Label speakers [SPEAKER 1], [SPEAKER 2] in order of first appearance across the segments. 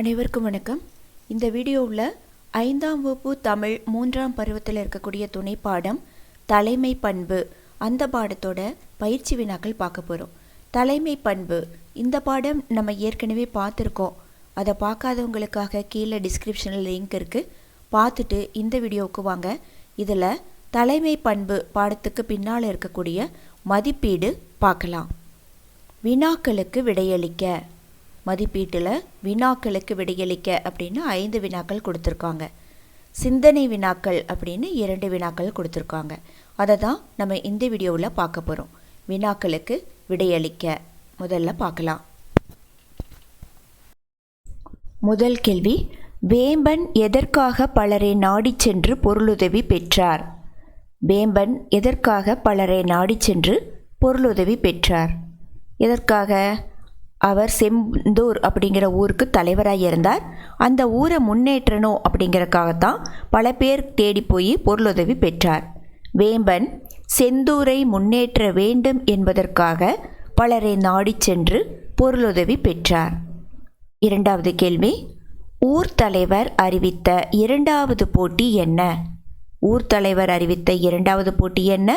[SPEAKER 1] அனைவருக்கும் வணக்கம். இந்த வீடியோவில் ஐந்தாம் வகுப்பு தமிழ் மூன்றாம் பருவத்தில் இருக்கக்கூடிய துணை பாடம் தலைமை பண்பு அந்த பாடத்தோட பயிற்சி வினாக்கள் பார்க்க போகிறோம் தலைமை பண்பு இந்த பாடம் நம்ம ஏற்கனவே பார்த்துருக்கோம். அதை பார்க்காதவங்களுக்காக கீழே டிஸ்கிரிப்ஷனில் லிங்க் இருக்குது பார்த்துட்டு இந்த வீடியோவுக்கு வாங்க. இதில் தலைமை பண்பு பாடத்துக்கு பின்னால் இருக்கக்கூடிய மதிப்பீடு பார்க்கலாம். வினாக்களுக்கு விடையளிக்க. மதிப்பீட்டில் வினாக்களுக்கு விடையளிக்க அப்படின்னு ஐந்து வினாக்கள் கொடுத்துருக்காங்க. சிந்தனை வினாக்கள் அப்படின்னு இரண்டு வினாக்கள் கொடுத்துருக்காங்க. அதை தான் நம்ம இந்த வீடியோவில் பார்க்க போகிறோம் வினாக்களுக்கு விடையளிக்க முதல்ல பார்க்கலாம். முதல் கேள்வி வேம்பன் எதற்காக பலரை நாடிச் சென்று பொருளுதவி பெற்றார்? வேம்பன் எதற்காக பலரை நாடிச் சென்று பொருளுதவி பெற்றார்? எதற்காக? அவர் செந்தூர் அப்படிங்கிற ஊருக்கு தலைவராக இருந்தார். அந்த ஊரை முன்னேற்றணும் அப்படிங்கிறக்காகத்தான் பல பேர் தேடி போய் பொருளுதவி பெற்றார். வேம்பன் செந்தூரை முன்னேற்ற வேண்டும் என்பதற்காக பலரை நாடி சென்று பொருளுதவி பெற்றார். இரண்டாவது கேள்வி ஊர் தலைவர் அறிவித்த இரண்டாவது போட்டி என்ன? ஊர் தலைவர் அறிவித்த இரண்டாவது போட்டி என்ன?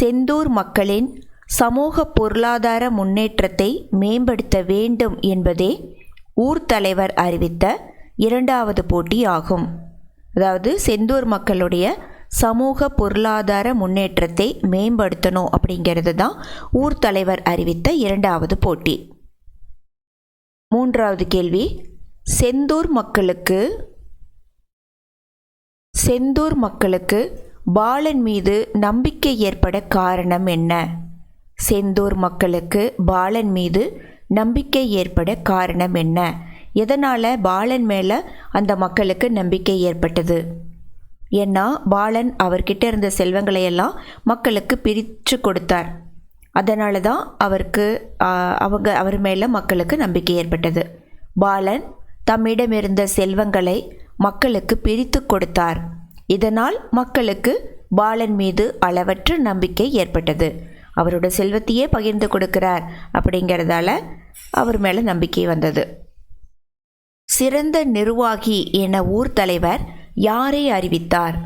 [SPEAKER 1] செந்தூர் மக்களின் சமூக பொருளாதார முன்னேற்றத்தை மேம்படுத்த வேண்டும் என்பதே ஊர் தலைவர் அறிவித்த இரண்டாவது போட்டி ஆகும் அதாவது செந்தூர் மக்களுடைய சமூக பொருளாதார முன்னேற்றத்தை மேம்படுத்தணும் அப்படிங்கிறது தான் ஊர் தலைவர் அறிவித்த இரண்டாவது போட்டி. மூன்றாவது கேள்வி செந்தூர் மக்களுக்கு செந்தூர் மக்களுக்கு பாலன் மீது நம்பிக்கை ஏற்பட காரணம் என்ன? செந்தூர் மக்களுக்கு பாலன் மீது நம்பிக்கை ஏற்பட காரணம் என்ன? எதனால் பாலன் மேலே அந்த மக்களுக்கு நம்பிக்கை ஏற்பட்டது? ஏன்னா பாலன் அவர்கிட்ட இருந்த செல்வங்களை எல்லாம் மக்களுக்கு பிரித்து கொடுத்தார். அதனால தான் அவருக்கு அவங்க அவர் மேலே மக்களுக்கு நம்பிக்கை ஏற்பட்டது. பாலன் தம்மிடம் இருந்த செல்வங்களை மக்களுக்கு பிரித்து கொடுத்தார். இதனால் மக்களுக்கு பாலன் மீது அளவற்ற நம்பிக்கை ஏற்பட்டது. அவரோட செல்வத்தையே பகிர்ந்து கொடுக்கிறார் அப்படிங்கிறதால அவர் மேலே நம்பிக்கை வந்தது. சிறந்த நிர்வாகி என ஊர் தலைவர் யாரை அறிவித்தார்?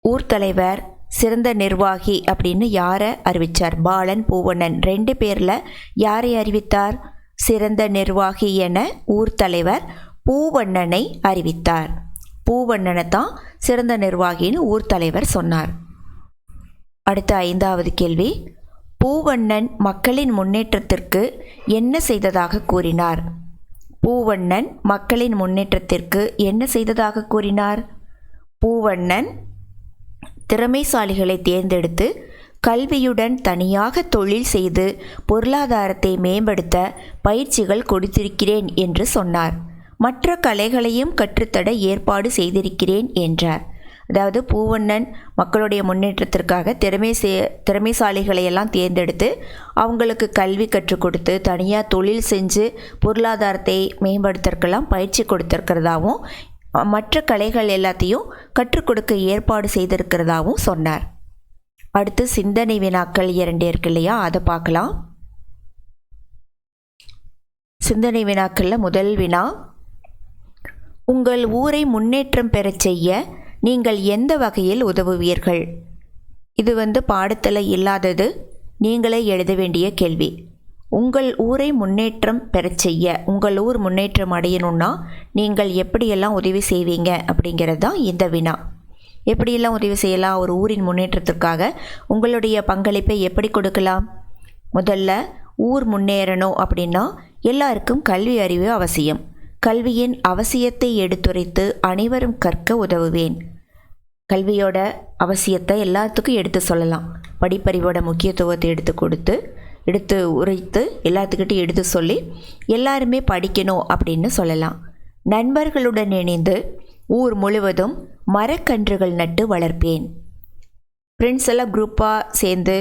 [SPEAKER 1] ஊர் தலைவர் சிறந்த நிர்வாகி அப்படின்னு யாரை அறிவித்தார் பாலன் பூவண்ணன் ரெண்டு பேரில் யாரை அறிவித்தார்? சிறந்த நிர்வாகி என ஊர் தலைவர் பூவண்ணனை அறிவித்தார். பூவண்ணனை தான் சிறந்த நிர்வாகின்னு ஊர் தலைவர் சொன்னார். அடுத்த ஐந்தாவது கேள்வி. பூவண்ணன் மக்களின் முன்னேற்றத்திற்கு என்ன செய்ததாக கூறினார்? பூவண்ணன் மக்களின் முன்னேற்றத்திற்கு என்ன செய்ததாக கூறினார்? பூவண்ணன் திறமைசாலிகளை தேர்ந்தெடுத்து கல்வியுடன் தனியாக தொழில் செய்து பொருளாதாரத்தை மேம்படுத்த பயிற்சிகள் கொடுத்திருக்கிறேன் என்று சொன்னார். மற்ற கலைகளையும் கற்றுத்தட ஏற்பாடு செய்திருக்கிறேன் என்றார். அதாவது பூவண்ணன் மக்களுடைய முன்னேற்றத்திற்காக திறமை சே திறமைசாலிகளை எல்லாம் தேர்ந்தெடுத்து அவங்களுக்கு கல்வி கற்றுக் கொடுத்து தனியாக தொழில் செஞ்சு பொருளாதாரத்தை மேம்படுத்துறதுக்கெல்லாம் பயிற்சி கொடுத்துருக்கிறதாவும் மற்ற கலைகள் எல்லாத்தையும் கற்றுக் கொடுக்க ஏற்பாடு செய்திருக்கிறதாவும் சொன்னார். அடுத்து சிந்தனை வினாக்கள் இரண்டு இருக்கு இல்லையா? அதை பார்க்கலாம். சிந்தனை வினாக்களில் முதல் வினா உங்கள் ஊரை முன்னேற்றம் பெறச் செய்ய நீங்கள் எந்த வகையில் உதவுவீர்கள்? இது வந்து பாடத்தில் இல்லாதது. நீங்களே எழுத வேண்டிய கேள்வி. உங்கள் ஊரை முன்னேற்றம் பெறச் செய்ய உங்கள் ஊர் முன்னேற்றம் அடையணும்னா நீங்கள் எப்படியெல்லாம் உதவி செய்வீங்க அப்படிங்கிறது தான் இந்த வினா. எப்படியெல்லாம் உதவி செய்யலாம்? ஒரு ஊரின் முன்னேற்றத்திற்காக உங்களுடைய பங்களிப்பை எப்படி கொடுக்கலாம்? முதல்ல ஊர் முன்னேறணும் அப்படின்னா எல்லாருக்கும் கல்வி அறிவு அவசியம். கல்வியின் அவசியத்தை எடுத்துரைத்து அனைவரும் கற்க உதவுவேன். கல்வியோட அவசியத்தை எல்லாத்துக்கும் எடுத்து சொல்லலாம். படிப்பறிவோட முக்கியத்துவத்தை எடுத்து கொடுத்து எடுத்து உரைத்து எல்லாத்துக்கிட்டையும் எடுத்து சொல்லி எல்லாருமே படிக்கணும் அப்படின்னு சொல்லலாம். நண்பர்களுடன் இணைந்து ஊர் முழுவதும் மரக்கன்றுகள் நட்டு வளர்ப்பேன். ஃப்ரெண்ட்ஸ் எல்லாம் குரூப்பாக சேர்ந்து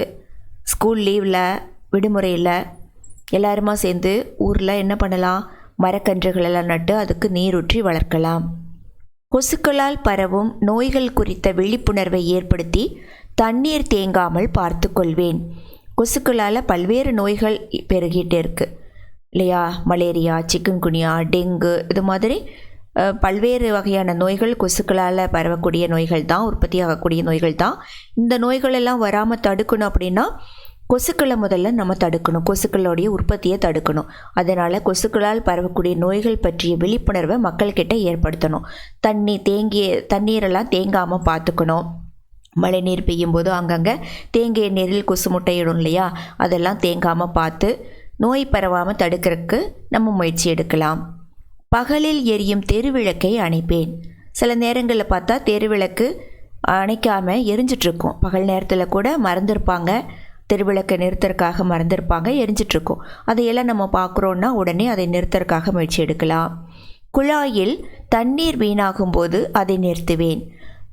[SPEAKER 1] ஸ்கூல் லீவில் விடுமுறையில் எல்லாருமா சேர்ந்து ஊரில் என்ன பண்ணலாம்? மரக்கன்றுகளெல்லாம் நட்டு அதுக்கு நீரூற்றி வளர்க்கலாம். கொசுக்களால் பரவும் நோய்கள் குறித்த விழிப்புணர்வை ஏற்படுத்தி தண்ணீர் தேங்காமல் பார்த்து கொள்வேன். கொசுக்களால் பல்வேறு நோய்கள் பெருகிட்டு இருக்குது இல்லையா? மலேரியா சிக்கன்குனியா டெங்கு இது மாதிரி பல்வேறு வகையான நோய்கள் கொசுக்களால் பரவக்கூடிய நோய்கள் தான் உற்பத்தி ஆகக்கூடிய நோய்கள் தான். இந்த நோய்கள் எல்லாம் வராமல் தடுக்கணும் அப்படின்னா கொசுக்களை முதல்ல நம்ம தடுக்கணும். கொசுக்களுடைய உற்பத்தியை தடுக்கணும். அதனால் கொசுக்களால் பரவக்கூடிய நோய்கள் பற்றிய விழிப்புணர்வை மக்கள்கிட்ட ஏற்படுத்தணும். தண்ணி தேங்கிய தண்ணீரெல்லாம் தேங்காமல் பார்த்துக்கணும் மழை நீர் பெய்யும்போது அங்கங்கே தேங்கிய நீரில் கொசு முட்டையிடும் இல்லையா? அதெல்லாம் தேங்காமல் பார்த்து நோய் பரவாமல் தடுக்கிறதுக்கு நம்ம முயற்சி எடுக்கலாம். பகலில் எரியும் தெருவிளக்கை அணைப்பேன். சில நேரங்களில் பார்த்தா தெருவிளக்கு அணைக்காமல் எரிஞ்சிட்ருக்கும் பகல் நேரத்தில் கூட மறந்துருப்பாங்க. தெருவிளக்கை நிறுத்தறதுக்காக மறந்துருப்பாங்க எரிஞ்சிட்ருக்கோம். அதையெல்லாம் நம்ம பார்க்குறோன்னா உடனே அதை நிறுத்தறதுக்காக முயற்சி எடுக்கலாம். குழாயில் தண்ணீர் வீணாகும் போது அதை நிறுத்துவேன்.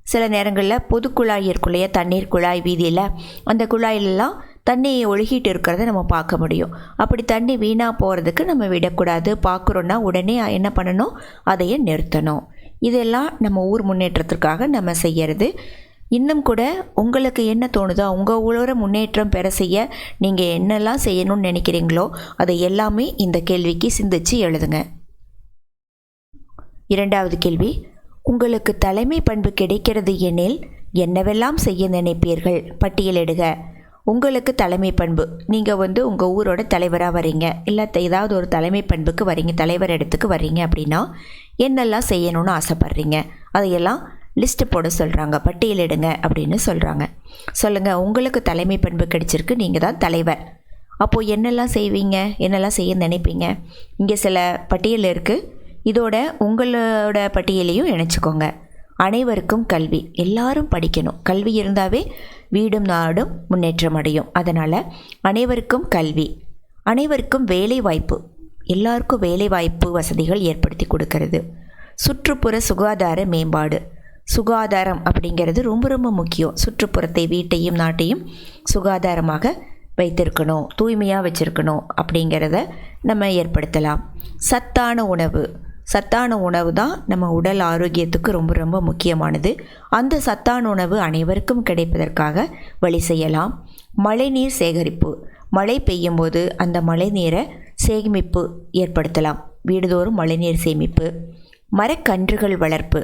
[SPEAKER 1] சில நேரங்களில் பொது குழாய் இருக்கும் தண்ணீர் குழாய் வீதியில் அந்த குழாயிலெல்லாம் தண்ணியை ஒழுகிட்டு இருக்கிறத நம்ம பார்க்க முடியும். அப்படி தண்ணி வீணாக போகிறதுக்கு நம்ம விடக்கூடாது. பார்க்குறோன்னா உடனே என்ன பண்ணணும்? அதையே நிறுத்தணும். இதெல்லாம் நம்ம ஊர் முன்னேற்றத்திற்காக நம்ம செய்கிறது இன்னும் கூட உங்களுக்கு என்ன தோணுதோ உங்கள் ஊரோட முன்னேற்றம் பெற செய்ய நீங்கள் என்னெல்லாம் செய்யணும்னு நினைக்கிறீங்களோ அதை எல்லாமே இந்த கேள்விக்கு சிந்திச்சு எழுதுங்க. இரண்டாவது கேள்வி உங்களுக்கு தலைமை பண்பு கிடைக்கிறது எனில் என்னவெல்லாம் செய்ய நினைப்பீர்கள்? பட்டியலிடுக உங்களுக்கு தலைமை பண்பு நீங்கள் வந்து உங்கள் ஊரோட தலைவராக வரீங்க. இல்லை ஏதாவது ஒரு தலைமை பண்புக்கு வரீங்க தலைவர் இடத்துக்கு வரீங்க அப்படின்னா என்னெல்லாம் செய்யணும்னு ஆசைப்பட்றீங்க? அதையெல்லாம் லிஸ்ட்டு போட சொல்கிறாங்க பட்டியலிடுங்க அப்படின்னு சொல்கிறாங்க சொல்லுங்கள் உங்களுக்கு தலைமை பண்பு கிடைச்சிருக்கு. நீங்கள் தான் தலைவர். அப்போது என்னெல்லாம் செய்வீங்க? என்னெல்லாம் செய்ய நினைப்பீங்க? இங்கே சில பட்டியல் இருக்குது இதோட உங்களோட பட்டியலையும் இணைச்சிக்கோங்க. அனைவருக்கும் கல்வி. எல்லாரும் படிக்கணும். கல்வி இருந்தாவே வீடும் நாடும் முன்னேற்றம் அடையும். அதனால் அனைவருக்கும் கல்வி. அனைவருக்கும் வேலை வாய்ப்பு எல்லாருக்கும் வேலை வாய்ப்பு வசதிகள் ஏற்படுத்தி கொடுக்கறது. சுற்றுப்புற சுகாதார மேம்பாடு. சுகாதாரம் அப்படிங்கிறது ரொம்ப ரொம்ப முக்கியம். சுற்றுப்புறத்தை வீட்டையும் நாட்டையும் சுகாதாரமாக வைத்திருக்கணும். தூய்மையாக வச்சுருக்கணும் அப்படிங்கிறத நம்ம ஏற்படுத்தலாம். சத்தான உணவு. சத்தான உணவு தான் நம்ம உடல் ஆரோக்கியத்துக்கு ரொம்ப ரொம்ப முக்கியமானது. அந்த சத்தான உணவு அனைவருக்கும் கிடைப்பதற்காக வழி செய்யலாம். மழைநீர் சேகரிப்பு. மழை பெய்யும் போது அந்த மழை நீரை சேமிப்பு ஏற்படுத்தலாம். வீடுதோறும் மழைநீர் சேமிப்பு. மரக்கன்றுகள் வளர்ப்பு.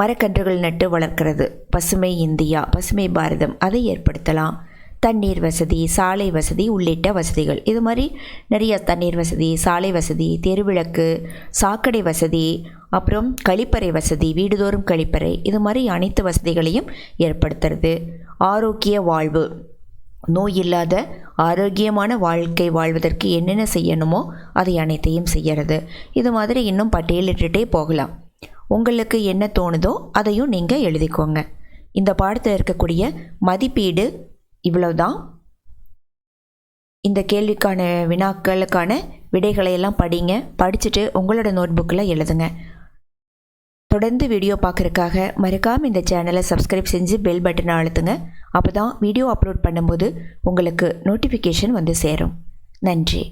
[SPEAKER 1] மரக்கன்றுகள் நட்டு வளர்க்கிறது. பசுமை இந்தியா பசுமை பாரதம் அதை ஏற்படுத்தலாம். தண்ணீர் வசதி சாலை வசதி உள்ளிட்ட வசதிகள். இது மாதிரி நிறைய தண்ணீர் வசதி சாலை வசதி தெருவிளக்கு சாக்கடை வசதி அப்புறம் கழிப்பறை வசதி வீடுதோறும் கழிப்பறை. இது மாதிரி அனைத்து வசதிகளையும் ஏற்படுத்துறது. ஆரோக்கிய வாழ்வு. நோய் இல்லாத ஆரோக்கியமான வாழ்க்கை வாழ்வதற்கு என்னென்ன செய்யணுமோ அதை அனைத்தையும் செய்யறது. இது மாதிரி இன்னும் பட்டியலிட்டுட்டே போகலாம். உங்களுக்கு என்ன தோணுதோ அதையும் நீங்கள் எழுதிக்கோங்க. இந்த பாடத்தில் இருக்கக்கூடிய மதிப்பீடு இவ்வளவுதான். இந்த கேள்விக்கான வினாக்களுக்கான விடைகளை எல்லாம் படிங்க. படிச்சுட்டு உங்களோட நோட்புக்கில் எழுதுங்க. தொடர்ந்து வீடியோ பார்க்குறக்காக மறக்காமல் இந்த சேனலை சப்ஸ்கிரைப் செஞ்சு பெல் பட்டனை அழுத்துங்க. அப்போ தான் வீடியோ அப்லோட் பண்ணும்போது உங்களுக்கு நோட்டிஃபிகேஷன் வந்து சேரும். நன்றி.